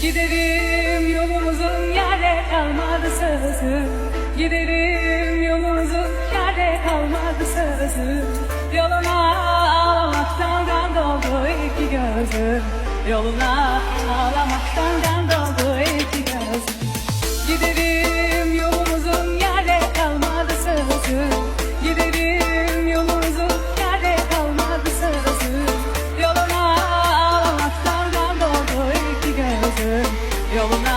Gidelim yolumuzun yerde kalmadı sözü. Gidelim yolumuzun yerde kalmadı sözü. Yoluna ağlamaktan kan doldu iki gözüm. Yoluna Yoluna